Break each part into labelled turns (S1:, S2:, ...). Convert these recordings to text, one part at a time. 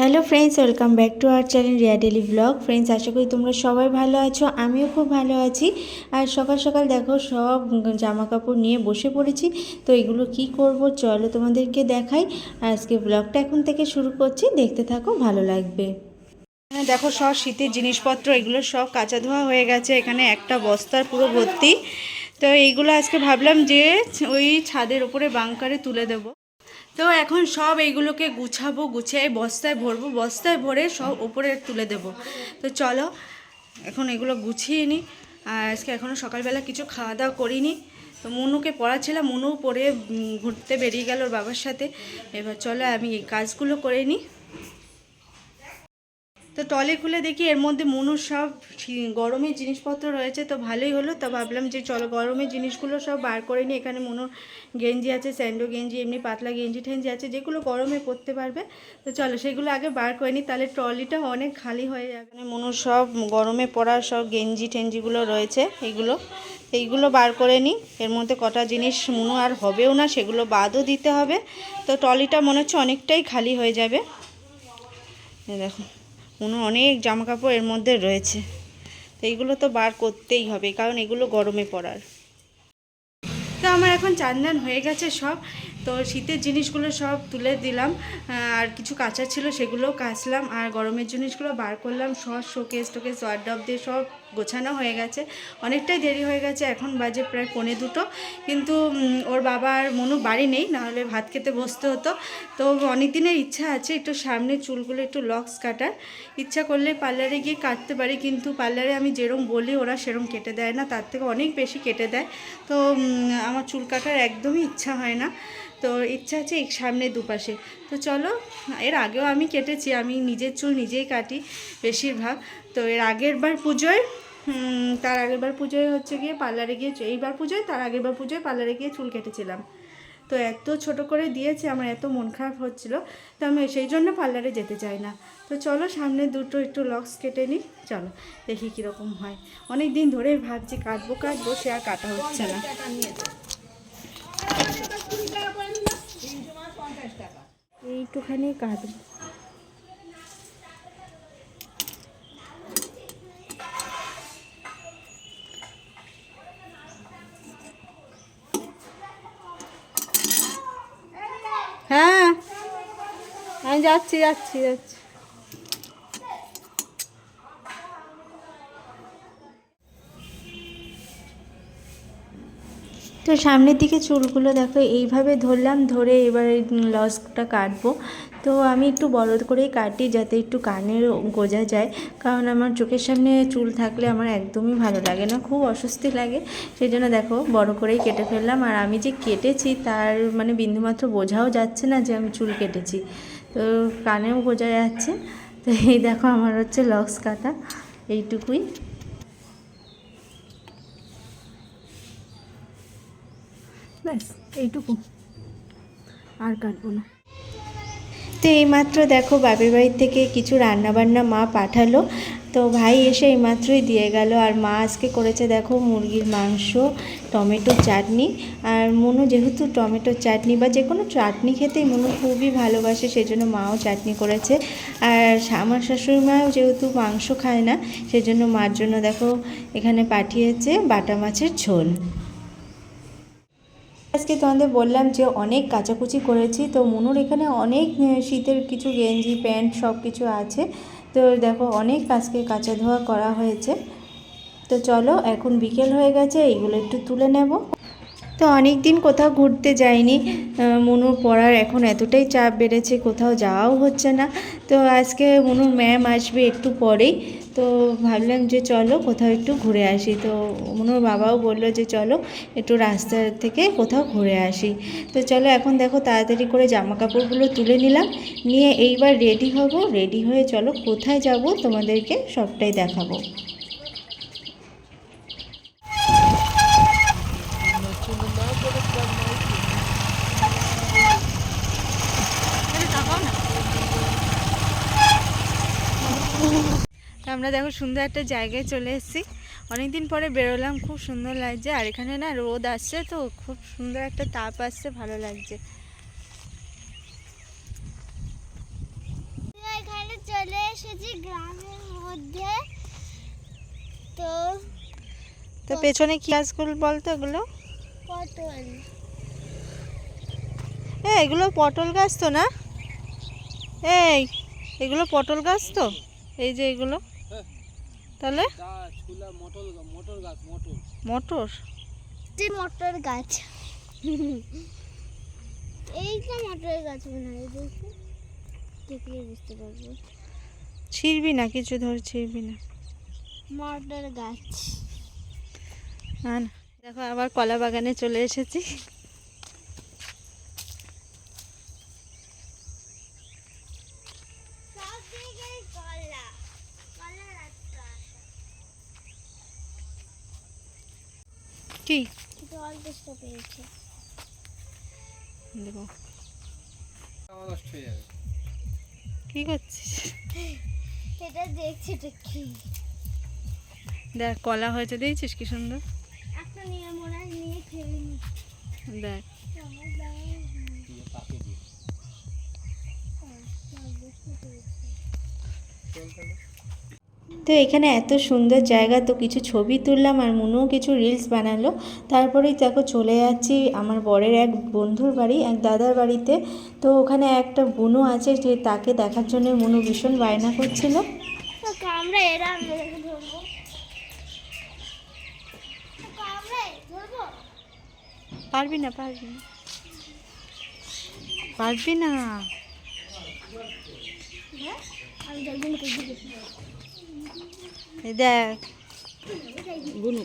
S1: Hello friends welcome back to our channel Riya daily blog friends আশা করি তোমরা সবাই ভালো আছো, আমিও খুব ভালো আছি। আর সকাল সকাল দেখো, সব জামা কাপড় নিয়ে বসে পড়েছি। তো এগুলো কি করব চলো তোমাদেরকে দেখাই। আজকে ব্লগটা এখন থেকে শুরু করছি, দেখতে থাকো, ভালো লাগবে। এখানে দেখো সব শীতের জিনিসপত্র, এগুলো সব কাঁচা ধোয়া হয়ে গেছে, এখানে একটা বস্তার পুরো ভর্তি। তো এইগুলো আজকে ভাবলাম যে ওই ছাদের ওপরে বাংকারে তুলে দেবো। তো এখন সব এইগুলোকে গুছাবো, গুছিয়ে বস্তায় ভরবো, বস্তায় ভরে সব ওপরে তুলে দেব। তো চলো, এখন এগুলো গুছিয়ে নিই আজকে এখনও সকালবেলা কিছু খাওয়া দাওয়া করিনি। তো মনুকে পড়াচ্ছিলাম, মনু পড়ে ঘুরতে বেরিয়ে গেল ওর বাবার সাথে। এবার চলো আমি এই কাজগুলো করে নিই তো টলে খুলে দেখি এর মধ্যে মনুর সব গরমের জিনিসপত্র রয়েছে, তো ভালোই হলো। তো ভাবলাম যে চলো গরমের জিনিসগুলো সব বার করে নিই। এখানে মনুর গেঞ্জি আছে, স্যান্ডো গেঞ্জি, এমনি পাতলা গেঞ্জি ঠেঞ্জি আছে, যেগুলো গরমে পরতে পারবে। তো চলো সেগুলো আগে বার করে নিই, তাহলে ট্রলিটা অনেক খালি হয়ে যাবে। মানে মনুর সব গরমে পরার সব গেঞ্জি ঠেঞ্জিগুলো রয়েছে এইগুলো এইগুলো বার করে নিই। এর মধ্যে কটা জিনিস মনু আর হবেও না, সেগুলো বাদও দিতে হবে। তো ট্রলিটা মনে হচ্ছে অনেকটাই খালি হয়ে যাবে। দেখো। মনে অনেক জামা কাপড় এর মধ্যে রয়েছে। তো এইগুলো তো বার করতেই হবে, কারণ এগুলো গরমে পড়ার তো আমার এখন চান্দান হয়ে গেছে সব। তো শীতের জিনিসগুলো সব তুলে দিলাম। আর কিছু কাঁচা ছিল সেগুলোও কাচলাম। আর গরমের জিনিসগুলো বার করলাম। সব শোকেস টোকেস ওয়ার্ডব দিয়ে সব গোছানো হয়ে গেছে। অনেকটাই দেরি হয়ে গেছে, এখন বাজে প্রায় পৌনে দুটো। কিন্তু ওর বাবার মনু বাড়ি নেই, নাহলে ভাত খেতে বসতে হতো। তো অনেক দিনের ইচ্ছা আছে একটু সামনে চুলগুলো একটু লক্স কাটার। ইচ্ছা করলে পার্লারে গিয়ে কাটতে পারি, কিন্তু পার্লারে আমি যেরম বলি, ওরা সেরম কেটে দেয় না, তার থেকে অনেক বেশি কেটে দেয়। তো আমার চুল কাটার একদমই ইচ্ছা হয় না। তো ইচ্ছা আছে এই সামনে দুপাশে। তো চলো, এর আগেও আমি কেটেছি, আমি নিজের চুল নিজেই কাটি বেশিরভাগ। তো এর আগের বার পুজোয় তার আগের বার পুজোয় হচ্ছে গিয়ে পার্লারে গিয়ে এইবার পুজোয় তার আগের বার পুজোয় পার্লারে গিয়ে চুল কেটেছিলাম। তো এত ছোট করে দিয়েছে আমার এত মন খারাপ হচ্ছিল তো আমি সেই জন্য পার্লারে যেতে চাই না। তো চলো সামনে দুটো একটু লক্স কেটে নিই চলো দেখি কীরকম হয়। অনেক দিন ধরে ভাবছি কাটবো কাটবো সে আর কাটা হচ্ছে না। এইটুখানি কাটবো হ্যাঁ আমি যাচ্ছি যাচ্ছি যাচ্ছি। তো সামনের দিকে চুলগুলো দেখো, এইভাবে ধরলাম, ধরে এবার লসটা কাটবো। তো আমি একটু বড় করেই কাটি, যাতে একটু কানের গোজা যায়। কারণ আমার চোখের সামনে চুল থাকলে আমার একদমই ভালো লাগে না, খুব অস্বস্তি লাগে। সেই জন্য দেখো, বড় করেই কেটে ফেললাম। আর আমি যে কেটেছি, তার মানে বিন্দুমাত্র বোঝাও যাচ্ছে না যে আমি চুল কেটেছি। তো কানেও বোঝা যাচ্ছে। তো এই দেখো আমার হচ্ছে লক্স কাটা। এইটুকুই।
S2: এইটুকু। আর কাটবো না।
S1: তো এইমাত্র দেখো বাপের বাড়ির থেকে কিছু রান্নাবান্না মা পাঠালো। তো ভাই এসে এইমাত্রই দিয়ে গেল। আর মা আজকে করেছে দেখো মুরগির মাংস, টমেটো চাটনি। আর মনু যেহেতু টমেটো চাটনি বা যে কোনো চাটনি খেতেই মনু খুবই ভালোবাসে, সেজন্য মাও চাটনি করেছে। আর আমার শাশুড়ি মাও যেহেতু মাংস খায় না, সেজন্য মার জন্য দেখো এখানে পাঠিয়েছে বাটা মাছের ঝোল। আজকে তোমাদের বললাম যে অনেক কাচাকুচি করেছি, তো মনুর এখানে অনেক শীতের কিছু গেঞ্জি, প্যান্ট সব কিছু আছে। তো দেখো অনেক আজকে কাঁচা ধোয়া করা হয়েছে। তো চলো, এখন বিকেল হয়ে গেছে, এইগুলো একটু তুলে নেব। তো অনেক দিন কোথাও ঘুরতে যাইনি। মনু মনুর পড়ার এখন এতটাই চাপ বেড়েছে, কোথাও যাওয়াও হচ্ছে না। তো আজকে মনুর ম্যাম আসবে একটু পরেই। তো ভাবলাম যে চলো কোথাও একটু ঘুরে আসি। তো মনুর বাবাও বলল যে চলো একটু রাস্তা থেকে কোথাও ঘুরে আসি। তো চলো এখন দেখো তাড়াতাড়ি করে জামা কাপড়গুলো তুলে নিলাম। নিয়ে এইবার রেডি হব। রেডি হয়ে চলো কোথায় যাব তোমাদেরকে সবটাই দেখাবো। আমরা দেখো সুন্দর একটা জায়গায় চলে এসেছি। অনেকদিন পরে বেরোলাম খুব সুন্দর লাগছে। আর এখানে না রোদ আসছে তো খুব সুন্দর একটা তাপ আসছে ভালো লাগছে।
S3: চলে এসেছি গ্রামের মধ্যে। তো
S1: তো পেছনে কি গাছগুলো বলতো এগুলো?
S3: পটল।
S1: এ এগুলো পটল গাছ তো না? এই এগুলো পটল গাছ তো? এই যে এগুলো। তাহলে? মটর
S3: যে মটর গাছ। এইটা মটর গাছ মনে হয় দেখি। দেখলে বুঝতে পারব।
S1: ছিড়বি না কিছু ধরে ছিড়বি না।
S3: মটর গাছ।
S1: না না দেখো আবার কলা বাগানে চলে এসেছি
S3: সব জায়গায় কলা কলা রাস্তা
S1: কি? করছিস?
S3: এটা দেখছি এটা কি।
S1: দেখ কলা হয়েছে দেখছিস কি সুন্দর?
S3: একটা নিয়ে নিয়ে
S1: দেখ।
S3: আমার দাও হ্যাঁ, সব বুঝতে পেরেছি।
S1: তো এখানে এত সুন্দর জায়গা তো কিছু ছবি তুললাম আর মনুও কিছু রিলস বানালো। তারপরেই দেখো চলে যাচ্ছি আমার বরের এক বন্ধুর বাড়ি এক দাদার বাড়িতে। তো ওখানে একটা বুনো আছে যে তাকে দেখার জন্য মনু ভীষণ বায়না করছিল।
S3: তো এরা মেরে ধরবো। তো কামড়ে ধরবো।
S1: পারবি না পারবি না। পারবি না।
S3: হ্যাঁ আমি জলদি করে দিচ্ছি
S1: এই দেখ বুনু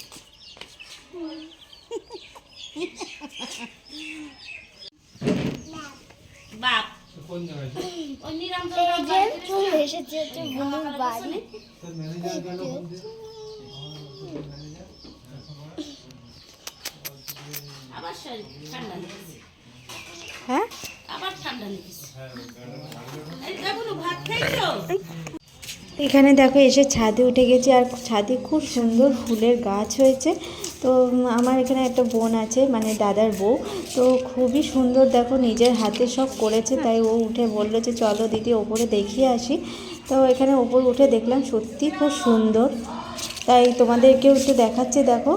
S3: এই যে চলে এসেছে হচ্ছে বুনুর বাড়ি
S1: হ্যাঁ এখানে দেখো এসে ছাদে উঠে গেছি আর ছাদে খুব সুন্দর ফুলের গাছ হয়েছে। তো আমার এখানে একটা বোন আছে মানে দাদার বউ। তো খুবই সুন্দর দেখো নিজের হাতে সব করেছে তাই ও উঠে বলল যে চলো দিদি ওপরে দেখিয়ে আসি। তো এখানে ওপর উঠে দেখলাম সত্যি খুব সুন্দর। তাই তোমাদেরকেও একটু দেখাচ্ছে দেখো।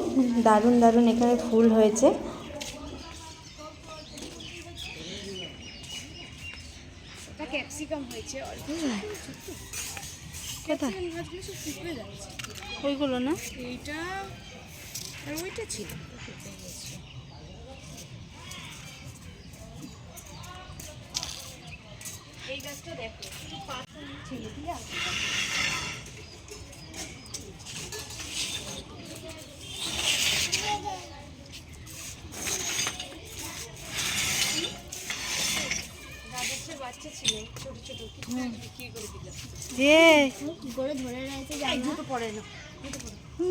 S1: দারুণ দারুণ এখানে ফুল হয়েছে। কোথায়? ওইগুলো না?
S2: এইটা আর ওইটা ছিল। এই গাছটা দেখো ছেলে দিয়ে আছে গাছের বাচ্চা ছিল ছোট ছোট কিছু বিক্রি করে দিলাম
S1: যে
S3: কি করে ধরে রয়েছে জানি না
S2: পড়ে না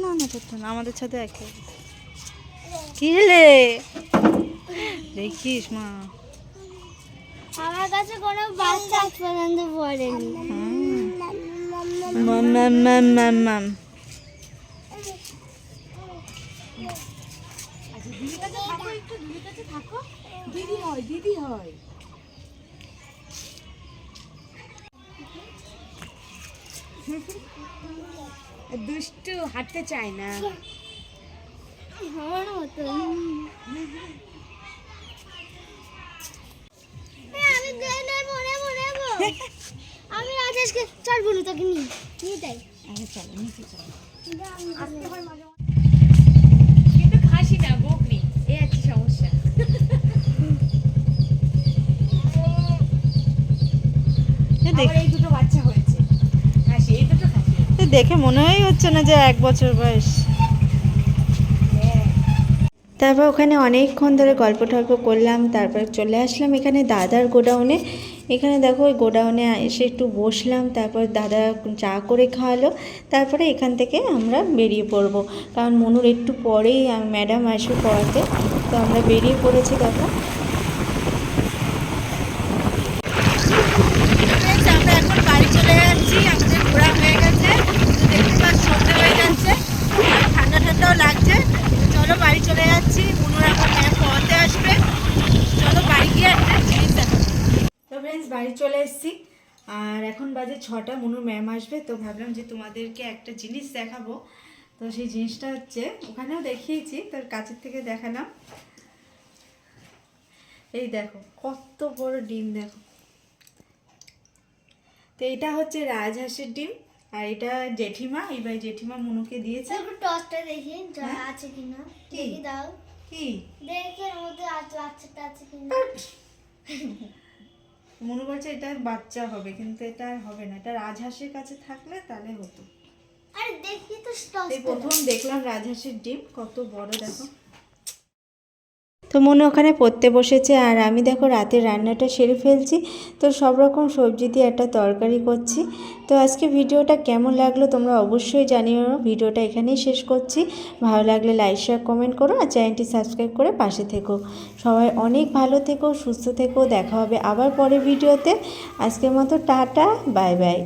S1: না না তোরটা না আমাদের সাথে একই কি রে? দেখিস মা।
S3: আমার কাছে কোনো বাচ্চা পর্যন্ত পড়েনি।
S1: মাম মাম মাম মাম মাম
S2: আচ্ছা দিদির কাছে থাকো একটু দিদির কাছে থাকো। দিদি হয় দিদি হয়। দুষ্টু হাঁটতে চায় না।
S3: আমার মতো আমি গেলে আমি রাজেশকে চল বলু তোকে নিয়ে নিয়ে যাই
S2: আরে চলো নিচে চলো কিন্তু খাসি না বকরি। এই আছে সমস্যা।
S1: এ দেখ
S2: আবার এই দুটো বাচ্চা হয়েছে খাসি এই দুটো খাসি
S1: এ দেখে মনেই হচ্ছে না যে এক বছর বয়স। তারপর ওখানে অনেকক্ষণ ধরে গল্প টল্প করলাম, তারপর চলে আসলাম এখানে দাদার গোডাউনে। এখানে দেখো ওই গোডাউনে এসে একটু বসলাম, তারপর দাদা চা করে খাওয়ালো, তারপরে এখান থেকে আমরা বেরিয়ে পড়ব। কারণ মনুর একটু পরেই ম্যাডাম আসবে পড়াতে, তো আমরা বেরিয়ে পড়েছি দেখো আমরা এখন বাড়ি চলে যাচ্ছি আমাদের ঘোরা হয়ে গেছে দেখতে পাচ্ছ সন্ধ্যা হয়ে যাচ্ছে আর ঠান্ডা ঠান্ডাও লাগছে তো চলো বাড়ি চলে যাচ্ছি মনুর এখন ম্যাম পড়াতে আসবে চলো এসেছি। আর এখন বাজে ছটা মনুর ম্যাম আসবে। তো ভাবলাম যে তোমাদেরকে একটা জিনিস দেখাবো। তো সেই জিনিসটা হচ্ছে ওখানেও দেখিয়েছি তোর কাছের থেকে দেখালাম। এই দেখো কত বড় ডিম দেখো। তো এটা হচ্ছে রাজহাঁসের ডিম আর এটা জেঠিমা। এবার জেঠিমা মনুকে দিয়েছে।
S3: একটু টসটা দেখি
S1: হ্যাঁ?
S3: আছে কিনা।
S1: কি?
S3: দেখি দাও।
S1: কি?
S3: দেখি মধ্যে আছে আছে কিনা।
S1: মনু বলছে এটা বাচ্চা হবে কিন্তু এটা আর হবে না। এটা রাজহাঁসের কাছে থাকলে তাহলে হতো।
S3: আরে দেখি তো
S1: প্রথম দেখলাম রাজহাঁসের ডিম কত বড় দেখো। তো মনে ওখানে পড়তে বসেছে আর আমি দেখো রাতের রান্নাটা সেরে ফেলছি। তো সব রকম সবজি দিয়ে একটা তরকারি করছি। তো আজকে ভিডিওটা কেমন লাগল তোমরা অবশ্যই জানিও। ভিডিওটা এখানেই শেষ করছি। ভালো লাগলে লাইক শেয়ার কমেন্ট করো আর চ্যানেলটি সাবস্ক্রাইব করে পাশে থেকো। সবাই অনেক ভালো থেকো, সুস্থ থেকো। দেখা হবে আবার পরের ভিডিওতে। আজকের মতো টাটা বাই বাই